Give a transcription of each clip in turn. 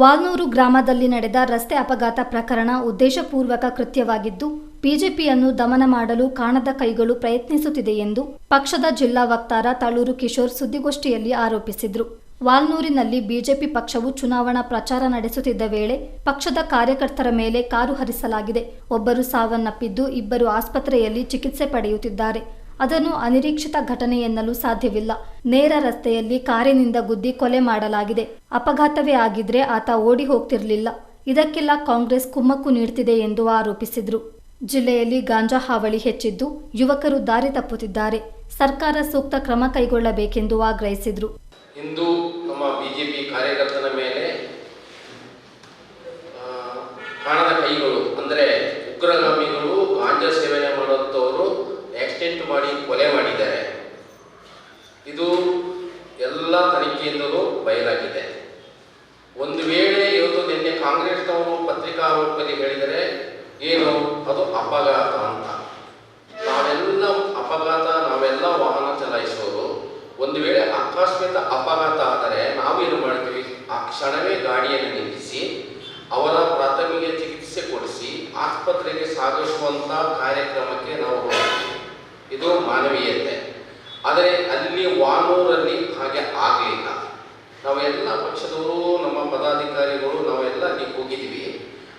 ವಾಲ್ನೂರು ಗ್ರಾಮದಲ್ಲಿ ನಡೆದ ರಸ್ತೆ ಅಪಘಾತ ಪ್ರಕರಣ ಉದ್ದೇಶಪೂರ್ವಕ ಕೃತ್ಯವಾಗಿದ್ದು, ಬಿಜೆಪಿಯನ್ನು ದಮನ ಮಾಡಲು ಕಾಣದ ಕೈಗಳು ಪ್ರಯತ್ನಿಸುತ್ತಿದೆ ಎಂದು ಪಕ್ಷದ ಜಿಲ್ಲಾ ವಕ್ತಾರ ತಳೂರು ಕಿಶೋರ್ ಸುದ್ದಿಗೋಷ್ಠಿಯಲ್ಲಿ ಆರೋಪಿಸಿದರು. ವಾಲ್ನೂರಿನಲ್ಲಿ ಬಿಜೆಪಿ ಪಕ್ಷವು ಚುನಾವಣಾ ಪ್ರಚಾರ ನಡೆಸುತ್ತಿದ್ದ ವೇಳೆ ಪಕ್ಷದ ಕಾರ್ಯಕರ್ತರ ಮೇಲೆ ಕಾರು ಹರಿಸಲಾಗಿದೆ. ಒಬ್ಬರು ಸಾವನ್ನಪ್ಪಿದ್ದು, ಇಬ್ಬರು ಆಸ್ಪತ್ರೆಯಲ್ಲಿ ಚಿಕಿತ್ಸೆ ಪಡೆಯುತ್ತಿದ್ದಾರೆ. ಅದನ್ನು ಅನಿರೀಕ್ಷಿತ ಘಟನೆ ಎನ್ನಲು ಸಾಧ್ಯವಿಲ್ಲ. ನೇರ ರಸ್ತೆಯಲ್ಲಿ ಕಾರಿನಿಂದ ಗುದ್ದಿ ಕೊಲೆ ಮಾಡಲಾಗಿದೆ. ಅಪಘಾತವೇ ಆಗಿದ್ರೆ ಆತ ಓಡಿ ಹೋಗ್ತಿರ್ಲಿಲ್ಲ. ಇದಕ್ಕೆಲ್ಲ ಕಾಂಗ್ರೆಸ್ ಕುಮ್ಮಕ್ಕು ನೀಡ್ತಿದೆ ಎಂದು ಆರೋಪಿಸಿದರು. ಜಿಲ್ಲೆಯಲ್ಲಿ ಗಾಂಜಾ ಹಾವಳಿ ಹೆಚ್ಚಿದ್ದು ಯುವಕರು ದಾರಿ ತಪ್ಪುತ್ತಿದ್ದಾರೆ. ಸರ್ಕಾರ ಸೂಕ್ತ ಕ್ರಮ ಕೈಗೊಳ್ಳಬೇಕೆಂದು ಆಗ್ರಹಿಸಿದರು. ಇಂದು ನಮ್ಮ ಬಿಜೆಪಿ ಕಾರ್ಯಕರ್ತನ ಮೇಲೆ ಕಾಣದ ಕೈಗಳು, ಅಂದರೆ ಉಗ್ರಗಾಮಿಗಳು ಗಾಂಜಾ ಸೇವನೆ ಆಕ್ಸಿಡೆಂಟ್ ಮಾಡಿ ಕೊಲೆ ಮಾಡಿದ್ದಾರೆ. ಇದು ಎಲ್ಲ ತನಿಖೆಯಿಂದಲೂ ಬಯಲಾಗಿದೆ. ಒಂದು ವೇಳೆ ಇವತ್ತು ನಿನ್ನೆ ಕಾಂಗ್ರೆಸ್ನವರು ಪತ್ರಿಕಾಗೋಷ್ಠಿಯಲ್ಲಿ ಹೇಳಿದರೆ ಏನು? ಅದು ಅಪಘಾತ ಅಂತ. ನಾವೆಲ್ಲ ಅಪಘಾತ, ನಾವೆಲ್ಲ ವಾಹನ ಚಲಾಯಿಸೋರು ಒಂದು ವೇಳೆ ಅಕಸ್ಮಾತ್ ಅಪಘಾತ ಆದರೆ ನಾವೇನು ಮಾಡ್ತೀವಿ? ಆ ಕ್ಷಣವೇ ಗಾಡಿಯನ್ನು ನಿಲ್ಲಿಸಿ, ಅವರ ಪ್ರಾಥಮಿಕ ಚಿಕಿತ್ಸೆ ಕೊಡಿಸಿ, ಆಸ್ಪತ್ರೆಗೆ ಸಾಗಿಸುವಂಥ ಕಾರ್ಯಕ್ರಮಕ್ಕೆ ನಾವು ಇದು ಮಾನವೀಯತೆ. ಆದರೆ ಅಲ್ಲಿ ವಾನೂರಲ್ಲಿ ಹಾಗೆ ಆಗಲಿಲ್ಲ. ನಾವೆಲ್ಲ ಪಕ್ಷದವರು, ನಮ್ಮ ಪದಾಧಿಕಾರಿಗಳು, ನಾವೆಲ್ಲ ಅಲ್ಲಿ ಹೋಗಿದ್ವಿ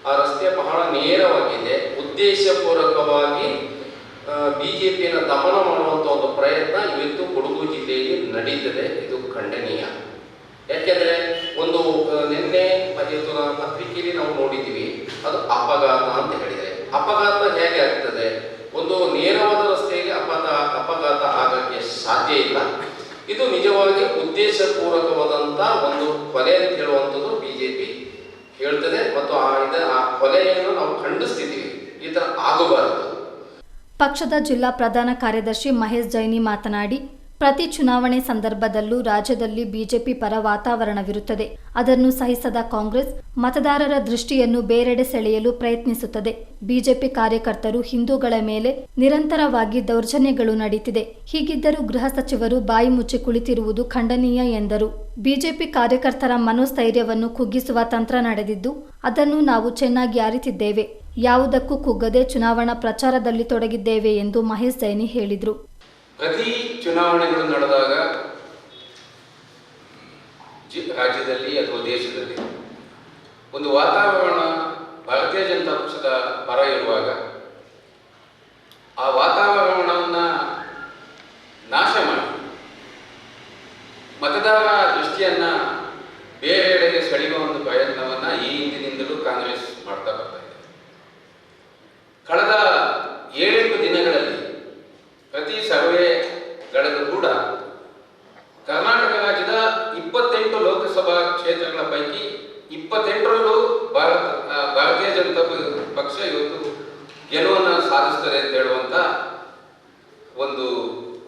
ಆ ರಸ್ತೆ ಬಹಳ ನೇರವಾಗಿದೆ. ಉದ್ದೇಶಪೂರ್ವಕವಾಗಿ ಬಿ ಜೆ ಪಿಯನ್ನು ದಮನ ಮಾಡುವಂಥ ಒಂದು ಪ್ರಯತ್ನ ಇವತ್ತು ಕೊಡಗು ಜಿಲ್ಲೆಯಲ್ಲಿ ನಡೀತದೆ. ಇದು ಖಂಡನೀಯ. ಯಾಕೆಂದರೆ ಒಂದು ನಿನ್ನೆ ಇವತ್ತು ಪತ್ರಿಕೆಯಲ್ಲಿ ನಾವು ನೋಡಿದ್ದೀವಿ. ಅದು ಅಪಘಾತ ಅಂತ ಹೇಳಿದರೆ. ಅಪಘಾತ ಹೇಗೆ ಆಗ್ತದೆ? ಒಂದು ನೇರವಾದ ಅಪಘಾತ ಅಪಘಾತ ಆಗಕ್ಕೆ ಸಾಧ್ಯ ಇಲ್ಲ. ಇದು ನಿಜವಾಗಿ ಉದ್ದೇಶಪೂರ್ವಕವಾದಂಥ ಒಂದು ಕೊಲೆ ಅಂತ ಹೇಳುವಂಥದ್ದು ಬಿ ಜೆ ಪಿ ಹೇಳ್ತದೆ. ಮತ್ತು ಆ ಇದ, ಆ ಕೊಲೆಯನ್ನು ನಾವು ಖಂಡಿಸ್ತಿದ್ದೀವಿ. ಈ ಥರ ಆಗಬಾರದು. ಪಕ್ಷದ ಜಿಲ್ಲಾ ಪ್ರಧಾನ ಕಾರ್ಯದರ್ಶಿ ಮಹೇಶ್ ಜೈನಿ ಮಾತನಾಡಿ ಪ್ರತಿ ಚುನಾವಣೆ ಸಂದರ್ಭದಲ್ಲೂ ರಾಜ್ಯದಲ್ಲಿ ಬಿಜೆಪಿ ಪರ ವಾತಾವರಣವಿರುತ್ತದೆ ಅದನ್ನು ಸಹಿಸದ ಕಾಂಗ್ರೆಸ್ ಮತದಾರರ ದೃಷ್ಟಿಯನ್ನು ಬೇರೆಡೆ ಸೆಳೆಯಲು ಪ್ರಯತ್ನಿಸುತ್ತದೆ. ಬಿಜೆಪಿ ಕಾರ್ಯಕರ್ತರು ಹಿಂದೂಗಳ ಮೇಲೆ ನಿರಂತರವಾಗಿ ದೌರ್ಜನ್ಯಗಳು ನಡೆಯುತ್ತಿದೆ ಹೀಗಿದ್ದರೂ ಗೃಹ ಸಚಿವರು ಬಾಯಿ ಮುಚ್ಚಿ ಕುಳಿತಿರುವುದು ಖಂಡನೀಯ ಎಂದರು. ಬಿಜೆಪಿ ಕಾರ್ಯಕರ್ತರ ಮನೋಸ್ಥೈರ್ಯವನ್ನು ಕುಗ್ಗಿಸುವ ತಂತ್ರ ನಡೆದಿದ್ದು, ಅದನ್ನು ನಾವು ಚೆನ್ನಾಗಿ ಅರಿತಿದ್ದೇವೆ. ಯಾವುದಕ್ಕೂ ಕುಗ್ಗದೆ ಚುನಾವಣಾ ಪ್ರಚಾರದಲ್ಲಿ ತೊಡಗಿದ್ದೇವೆ ಎಂದು ಮಹೇಶ್ ಸೈನಿ ಹೇಳಿದರು. ಪ್ರತಿ ಚುನಾವಣೆಗಳು ನಡೆದಾಗ ರಾಜ್ಯದಲ್ಲಿ ಅಥವಾ ದೇಶದಲ್ಲಿ ಒಂದು ವಾತಾವರಣ ಭಾರತೀಯ ಜನತಾ ಪಕ್ಷದ ಪರ ಇರುವಾಗ ಆ ವಾತಾವರಣವನ್ನು ನಾಶ ಮಾಡಿ ಮತದಾರ ದೃಷ್ಟಿಯನ್ನ ಬೇರೆಡೆಗೆ ಸೆಳೆಯುವ ಒಂದು ಪ್ರಯತ್ನವನ್ನ ಈ ಹಿಂದಿನಿಂದಲೂ ಕಾಂಗ್ರೆಸ್ ಮಾಡ್ತಾ ಬರ್ತಾ ಇದೆ ಕಳೆದ ಏಳೆಂಟು ದಿನಗಳಲ್ಲಿ ಪ್ರತಿ ಸರ್ವೆಗಳಲ್ಲೂ ಕೂಡ ಕರ್ನಾಟಕ ರಾಜ್ಯದ ಇಪ್ಪತ್ತೆಂಟು ಲೋಕಸಭಾ ಕ್ಷೇತ್ರಗಳ ಪೈಕಿ ಇಪ್ಪತ್ತೆಂಟರಲ್ಲೂ ಭಾರತ ಆ, ಭಾರತೀಯ ಜನತಾ ಪ- ಪಕ್ಷ ಇವತ್ತು ಗೆಲುವನ್ನು ಸಾಧಿಸ್ತದೆ ಅಂತ ಹೇಳುವಂತ ಒಂದು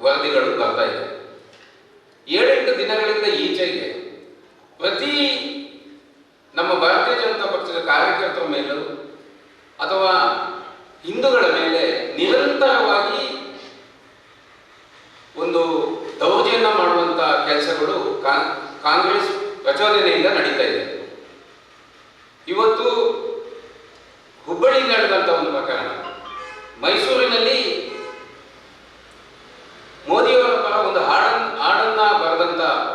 ವರದಿಗಳು ಬರ್ತಾ ಇದೆ. ಏಳೆಂಟು ದಿನಗಳಿಂದ ಈಚೆಗೆ ಪ್ರತಿ ನಮ್ಮ ಭಾರತೀಯ ಜನತಾ ಪಕ್ಷದ ಕಾರ್ಯಕರ್ತರ ಮೇಲೂ ಅಥವಾ ಹಿಂದೂಗಳ ಮೇಲೆ ನಿರಂತರವಾಗಿ ಒಂದು ದೌರ್ಜನ್ಯ ಮಾಡುವಂತಹ ಕೆಲಸಗಳು ಕಾಂಗ್ರೆಸ್ ಪ್ರಚೋದನೆಯಿಂದ ನಡೀತಾ ಇದೆ.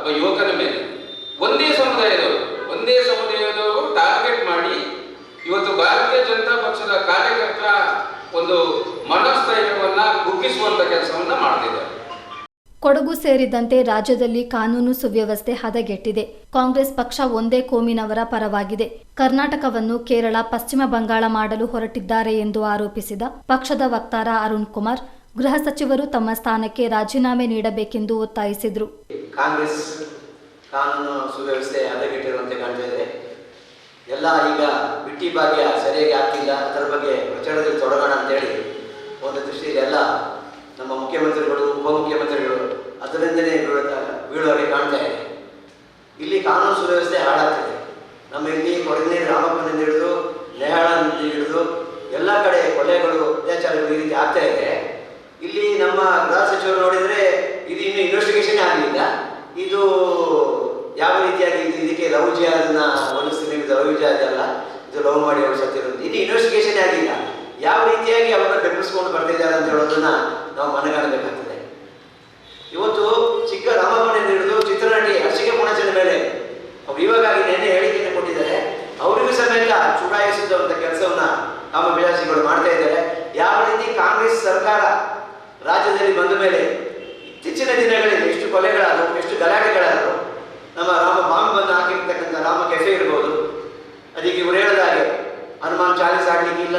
ಒಬ್ಬ ಯುವಕನ ಮೇಲೆ. ಒಂದೇ ಸಮುದಾಯದವರು ಒಂದೇ ಸಮುದಾಯದವರು ಟಾರ್ಗೆಟ್ ಮಾಡಿ ಇವತ್ತು ಭಾರತೀಯ ಜನತಾ ಪಕ್ಷದ ಕಾರ್ಯಕರ್ತರ ಒಂದು ಮನಸ್ಥೈರ್ಯವನ್ನ ಕುಗ್ಗಿಸುವಂತ ಕೆಲಸವನ್ನ ಮಾಡ್ತಿದ್ದಾರೆ. ಕೊಡಗು ಸೇರಿದಂತೆ ರಾಜ್ಯದಲ್ಲಿ ಕಾನೂನು ಸುವ್ಯವಸ್ಥೆ ಹದಗೆಟ್ಟಿದೆ. ಕಾಂಗ್ರೆಸ್ ಪಕ್ಷ ಒಂದೇ ಕೋಮಿನವರ ಪರವಾಗಿದೆ. ಕರ್ನಾಟಕವನ್ನು ಕೇರಳ, ಪಶ್ಚಿಮ ಬಂಗಾಳ ಮಾಡಲು ಹೊರಟಿದ್ದಾರೆ ಎಂದು ಆರೋಪಿಸಿದ ಪಕ್ಷದ ವಕ್ತಾರ ಅರುಣ್ ಕುಮಾರ್ ಗೃಹ ಸಚಿವರು ತಮ್ಮ ಸ್ಥಾನಕ್ಕೆ ರಾಜೀನಾಮೆ ನೀಡಬೇಕೆಂದು ಒತ್ತಾಯಿಸಿದರು. ಕಾಂಗ್ರೆಸ್ ಕಾನೂನು ಸುವ್ಯವಸ್ಥೆ ಹದಗೆಟ್ಟಿರುವಂತೆ ಕಾಣ್ತಾ ಇದೆ. ಎಲ್ಲ ಈಗ ಬಿಟ್ಟಿ ಭಾಗ್ಯ ಸರಿಯಾಗಿ ಆಗ್ತಿಲ್ಲ. ಅದರ ಬಗ್ಗೆ ಪ್ರಚಾರದಲ್ಲಿ ತೊಡಗೋಣ ಅಂತೇಳಿ ಒಂದು ದೃಷ್ಟಿಯಲ್ಲಿ ಎಲ್ಲ ನಮ್ಮ ಮುಖ್ಯಮಂತ್ರಿಗಳು, ಉಪಮುಖ್ಯಮಂತ್ರಿಗಳು ಅದರಿಂದಲೇ ಬೀಳುತ್ತಾ ಕಾಣ್ತಾ ಇದೆ. ಇಲ್ಲಿ ಕಾನೂನು ಸುವ್ಯವಸ್ಥೆ ಹಾಳಾಗ್ತಿದೆ. ನಮ್ಮ ಇಲ್ಲಿ ಕೊಡಗಿನ ರಾಮಪ್ಪನಿಂದ ಹಿಡಿದು ನೇಹಾಳನಿಂದ ಹಿಡಿದು ಎಲ್ಲ ಕಡೆ ಕೊಲೆಗಳು, ಅತ್ಯಾಚಾರಗಳು ಈ ರೀತಿ ಆಗ್ತಾ ಇದೆ. ನಮ್ಮ ಗೃಹ ಸಚಿವರು ನೋಡಿದರೆ ಇದು ಇನ್ನು ಇನ್ವೆಸ್ಟಿಗೇಷನ್ ಆಗಲಿಲ್ಲ. ಇದು ಯಾವ ರೀತಿಯಾಗಿ ಇದು ಇದಕ್ಕೆ ಲವ್ ಜಿಹಾದನ್ನ ಹೋಲಿಸ್ತೀನಿ ಇದು ಲವ್ ಯೂಸ್ ಅದಲ್ಲ ಇದು ಲವ್ ಮಾಡಿ ಸತ್ತಿರೋದು. ಇನ್ನು ಇನ್ವೆಸ್ಟಿಗೇಷನ್ ಆಗಿಲ್ಲ ಯಾವ ರೀತಿಯಾಗಿ ಅವರನ್ನ ಬೆಂಬಲಿಸ್ಕೊಂಡು ಬರ್ತಿದ್ದಾರೆ ಅಂತ ಹೇಳೋದನ್ನ ನಾವು ಮನಗಾಣಬೇಕಾಗ್ತದೆ. ಇವತ್ತು ಚಿಕ್ಕ ರಾಮಪ್ಪನಿಂದ ಹಿಡಿದು ಚಿತ್ರನಟಿ ಹರ್ಷಿಕೆ ಪುಣಚನ ಮೇಲೆ ಅವ್ರು ಇವಾಗ ನೆನ್ನೆ ಹೇಳಿಕೆಯನ್ನು ಕೊಟ್ಟಿದ್ದಾರೆ. ಅವರಿಗೂ ಸಮೇತ ಅಂತ ಕೆಲಸವನ್ನ ನಮ್ಮ ವಿಲಾಸಿಗಳು ಮಾಡ್ತಾ ಇದ್ದಾರೆ. ಯಾವ ರೀತಿ ಕಾಂಗ್ರೆಸ್ ಸರ್ಕಾರ ರಾಜ್ಯದಲ್ಲಿ ಬಂದ ಮೇಲೆ ಇತ್ತೀಚಿನ ದಿನಗಳಲ್ಲಿ ಎಷ್ಟು ಕೊಲೆಗಳಾದವು, ಎಷ್ಟು ಗಲಾಟೆಗಳಾದವು, ನಮ್ಮ ರಾಮ ಬಾಂಬನ್ನು ಹಾಕಿರ್ತಕ್ಕಂಥ ರಾಮ ಕೆಫೆ ಇರ್ಬೋದು. ಅದಕ್ಕೆ ಇವರು ಹೇಳದಾಗೆ ಹನುಮಾನ್ ಚಾಲೀಸ್ ಆಗ್ಲಿಕ್ಕಿಲ್ಲ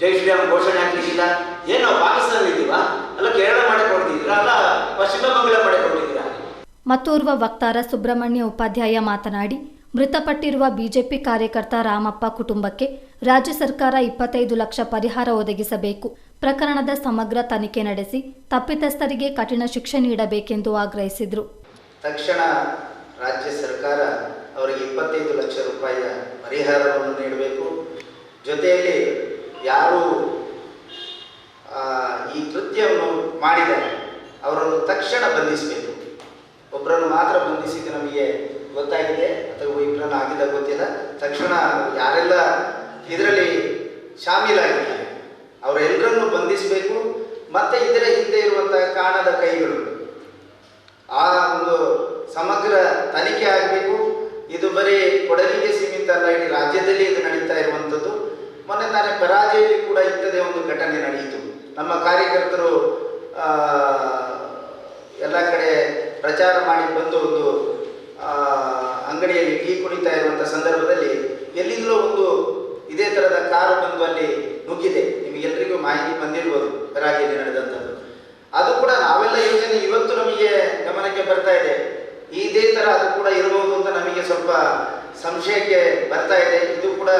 ಜೈ ಶ್ರೀರಾಮ್ ಘೋಷಣೆ ಆಗ್ಲಿಕ್ಕಿಲ್ಲ ಏನು ನಾವು ಪಾಕಿಸ್ತಾನದಲ್ಲಿದ್ದೀವಾ ಅಲ್ಲ ಕೇರಳ ಮಾಡಿಕೊಡ್ತಿದ್ದೀರಾ ಅಲ್ಲ ಪಶ್ಚಿಮ ಬಂಗಾಳ ಮಾಡಿಕೊಂಡಿದ್ದೀರ ಮತ್ತೋರ್ವ ವಕ್ತಾರ ಸುಬ್ರಹ್ಮಣ್ಯ ಉಪಾಧ್ಯಾಯ ಮಾತನಾಡಿ, ಮೃತಪಟ್ಟಿರುವ ಬಿಜೆಪಿ ಕಾರ್ಯಕರ್ತ ರಾಮಪ್ಪ ಕುಟುಂಬಕ್ಕೆ ರಾಜ್ಯ ಸರ್ಕಾರ ಇಪ್ಪತ್ತೈದು ಲಕ್ಷ ಪರಿಹಾರ ಒದಗಿಸಬೇಕು. ಪ್ರಕರಣದ ಸಮಗ್ರ ತನಿಖೆ ನಡೆಸಿ ತಪ್ಪಿತಸ್ಥರಿಗೆ ಕಠಿಣ ಶಿಕ್ಷೆ ನೀಡಬೇಕೆಂದು ಆಗ್ರಹಿಸಿದರು. ತಕ್ಷಣ ರಾಜ್ಯ ಸರ್ಕಾರ ಅವರಿಗೆ ಇಪ್ಪತ್ತೈದು ಲಕ್ಷ ರೂಪಾಯಿಯ ಪರಿಹಾರವನ್ನು ನೀಡಬೇಕು. ಜೊತೆಯಲ್ಲಿ ಯಾರು ಈ ಕೃತ್ಯವನ್ನು ಮಾಡಿದ್ದಾರೆ ಅವರನ್ನು ತಕ್ಷಣ ಬಂಧಿಸಬೇಕು. ಒಬ್ಬರನ್ನು ಮಾತ್ರ ಬಂಧಿಸಿದ್ದು ನಮಗೆ ಗೊತ್ತಾಗಿದೆ, ಅಥವಾ ಇಬ್ಬರನ್ನು ಆಗಿದ ಗೊತ್ತಿಲ್ಲ. ತಕ್ಷಣ ಯಾರೆಲ್ಲ ಇದರಲ್ಲಿ ಶಾಮೀಲಾಗಿದ್ದಾರೆ ಅವರೆಲ್ಲರನ್ನು ಬಂಧಿಸಬೇಕು, ಮತ್ತೆ ಇದರ ಹಿಂದೆ ಇರುವಂತಹ ಕಾಣದ ಕೈಗಳು. ಆ ಒಂದು ಸಮಗ್ರ ತನಿಖೆ ಆಗಬೇಕು. ಇದು ಬರೀ ಕೊಡಲಿಗೆ ಸೀಮಿತ ಅಲ್ಲ, ಇಡೀ ರಾಜ್ಯದಲ್ಲಿ ಇದು ನಡೀತಾ ಇರುವಂಥದ್ದು. ಮೊನ್ನೆ ತಾನೇ ಪರಾಜಯಲ್ಲಿ ಕೂಡ ಇಂಥದೇ ಒಂದು ಘಟನೆ ನಡೆಯಿತು ನಮ್ಮ ಕಾರ್ಯಕರ್ತರು ಎಲ್ಲ ಕಡೆ ಪ್ರಚಾರ ಮಾಡಿ ಬಂದು ಒಂದು ಅಂಗಡಿಯಲ್ಲಿ ಟೀ ಕುಡಿತಾ ಇರುವಂಥ ಸಂದರ್ಭದಲ್ಲಿ ಎಲ್ಲಿಂದಲೋ ಒಂದು ಇದೇ ಥರದ ಕಾರು ಬಂದು ಅಲ್ಲಿ ನುಗ್ಗಿದೆ ನಿಮಗೆಲ್ಲರಿಗೂ ಮಾಹಿತಿ ಬಂದಿರ್ಬೋದು, ರಾಜ್ಯದಲ್ಲಿ ನಡೆದಂಥದ್ದು. ಅದು ಕೂಡ ನಾವೆಲ್ಲ ಯೋಜನೆ ಇವತ್ತು ನಮಗೆ ಗಮನಕ್ಕೆ ಬರ್ತಾ ಇದೆ. ಇದೇ ತರ ಅದು ಕೂಡ ಇರಬಹುದು ಅಂತ ನಮಗೆ ಸ್ವಲ್ಪ ಸಂಶಯಕ್ಕೆ ಬರ್ತಾ ಇದೆ. ಇದು ಕೂಡ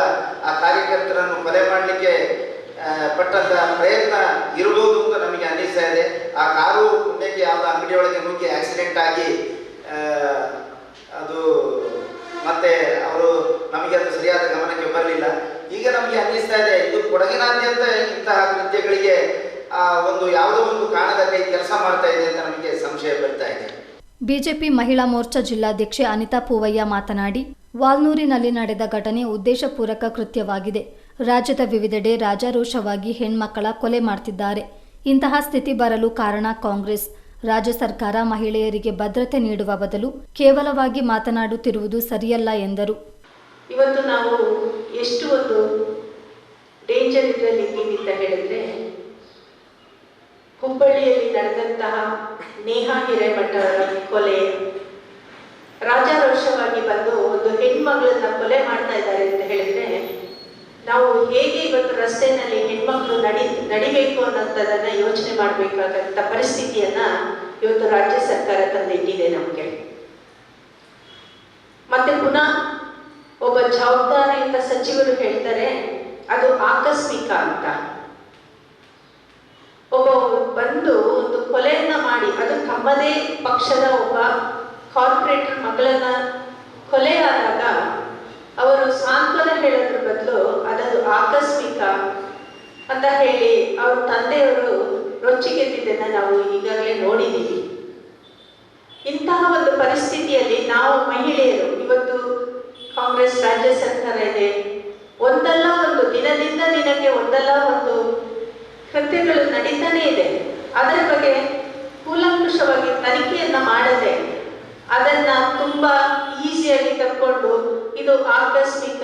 ಆ ಕಾರ್ಯಕರ್ತರನ್ನು ಕೊಲೆ ಮಾಡಲಿಕ್ಕೆ ಪಟ್ಟಂತ ಪ್ರಯತ್ನ ಇರಬಹುದು ಅಂತ ನಮಗೆ ಅನ್ನಿಸ್ತಾ ಇದೆ. ಆ ಕಾರು ಪುಣ್ಯಕ್ಕೆ ಯಾವ್ದು ಅಂಗಡಿಯೊಳಗೆ ನುಗ್ಗಿ ಆಕ್ಸಿಡೆಂಟ್ ಆಗಿ ಅದು ಮತ್ತೆ ಅವರು ನಮಗೆ ಅದು ಸರಿಯಾದ ಗಮನಕ್ಕೆ ಬರಲಿಲ್ಲ. ಈಗ ನಮಗೆ ಅನ್ನಿಸ್ತಾ ಇದೆ, ಇದು ಕೊಡಗಿನಾದ್ಯಂತ ಇಂತಹ ಆ ಒಂದು ಯಾವುದೋ ಒಂದು ಕಾರಣದ ಕೈ ಕೆಲಸ ಮಾಡ್ತಾ ಇದೆ ಅಂತ ನಮಗೆ ಸಂಶಯ ಬರ್ತಾ ಇದೆ. ಬಿಜೆಪಿ ಮಹಿಳಾ ಮೋರ್ಚಾ ಜಿಲ್ಲಾಧ್ಯಕ್ಷೆ ಅನಿತಾ ಪೂವಯ್ಯ ಮಾತನಾಡಿ ವಾಲ್ನೂರಿನಲ್ಲಿ ನಡೆದ ಘಟನೆ ಉದ್ದೇಶಪೂರಕ ಕೃತ್ಯವಾಗಿದೆ. ರಾಜ್ಯದ ವಿವಿಧೆಡೆ ರಾಜಾರೋಷವಾಗಿ ಹೆಣ್ಮಕ್ಕಳ ಕೊಲೆ ಮಾಡ್ತಿದ್ದಾರೆ. ಇಂತಹ ಸ್ಥಿತಿ ಬರಲು ಕಾರಣ ಕಾಂಗ್ರೆಸ್. ರಾಜ್ಯ ಸರ್ಕಾರ ಮಹಿಳೆಯರಿಗೆ ಭದ್ರತೆ ನೀಡುವ ಬದಲು ಕೇವಲವಾಗಿ ಮಾತನಾಡುತ್ತಿರುವುದು ಸರಿಯಲ್ಲ ಎಂದರು. ಇವತ್ತು ನಾವು ಎಷ್ಟು ಒಂದು ಡೇಂಜರ್ ಇದರಲ್ಲಿ ಏನಿತ್ತ ಹೇಳಿದ್ರೆ, ಹುಬ್ಬಳ್ಳಿಯಲ್ಲಿ ನಡೆದಂತಹ ನೇಹಾ ಹಿರೇಮಠ ಕೊಲೆ, ರಾಜಾರೋಷವಾಗಿ ಬಂದು ಒಂದು ಹೆಣ್ಮಗಳನ್ನ ಕೊಲೆ ಮಾಡ್ತಾ ಇದ್ದಾರೆ ಅಂತ ಹೇಳಿದ್ರೆ, ನಾವು ಹೇಗೆ ಇವತ್ತು ರಸ್ತೆನಲ್ಲಿ ಹೆಣ್ಮಕ್ಳು ನಡಿ, ನಡಿಬೇಕು ಅನ್ನೋಂಥದ್ದನ್ನ ಯೋಚನೆ ಮಾಡಬೇಕಾದಂಥ ಪರಿಸ್ಥಿತಿಯನ್ನ ಇವತ್ತು ರಾಜ್ಯ ಸರ್ಕಾರ ತಂದಿಟ್ಟಿದೆ ನಮಗೆ. ಮತ್ತೆ ಪುನಃ ಒಬ್ಬ ಜವಾಬ್ದಾರಿಯುತ ಸಚಿವರು ಹೇಳ್ತಾರೆ ಅದು ಆಕಸ್ಮಿಕ ಅಂತ. ಒಬ್ಬ ಬಂದು ಒಂದು ಕೊಲೆಯನ್ನ ಮಾಡಿ, ಅದು ತಮ್ಮದೇ ಪಕ್ಷದ ಒಬ್ಬ ಕಾರ್ಪೊರೇಟರ್ ಮಗಳನ್ನ ಕೊಲೆ ಆದಾಗ ಅವರು ಸಾಂತ್ವನ ಹೇಳೋದ್ರ ಬದಲು ಅದದು ಆಕಸ್ಮಿಕ ಅಂತ ಹೇಳಿ ಅವ್ರ ತಂದೆಯವರು ರೊಚ್ಚಿಗೆದ್ದಿದ್ದನ್ನ ನಾವು ಈಗಾಗಲೇ ನೋಡಿದ್ದೀವಿ ಇಂತಹ ಒಂದು ಪರಿಸ್ಥಿತಿಯಲ್ಲಿ ನಾವು ಮಹಿಳೆಯರು, ಇವತ್ತು ಕಾಂಗ್ರೆಸ್ ರಾಜ್ಯ ಸರ್ಕಾರ ಇದೆ, ಒಂದಲ್ಲ ದಿನಕ್ಕೆ ಒಂದಲ್ಲ ಒಂದು ಕೃತ್ಯಗಳು ನಡೀತಾನೆ ಇದೆ. ಅದರ ಬಗ್ಗೆ ಕೂಲಂಕುಷವಾಗಿ ತನಿಖೆಯನ್ನ ಮಾಡದೆ ಅದನ್ನ ತುಂಬಾ ಈಸಿಯಾಗಿ ತಕ್ಕೊಂಡು ಇದು ಆಕಸ್ಮಿಕ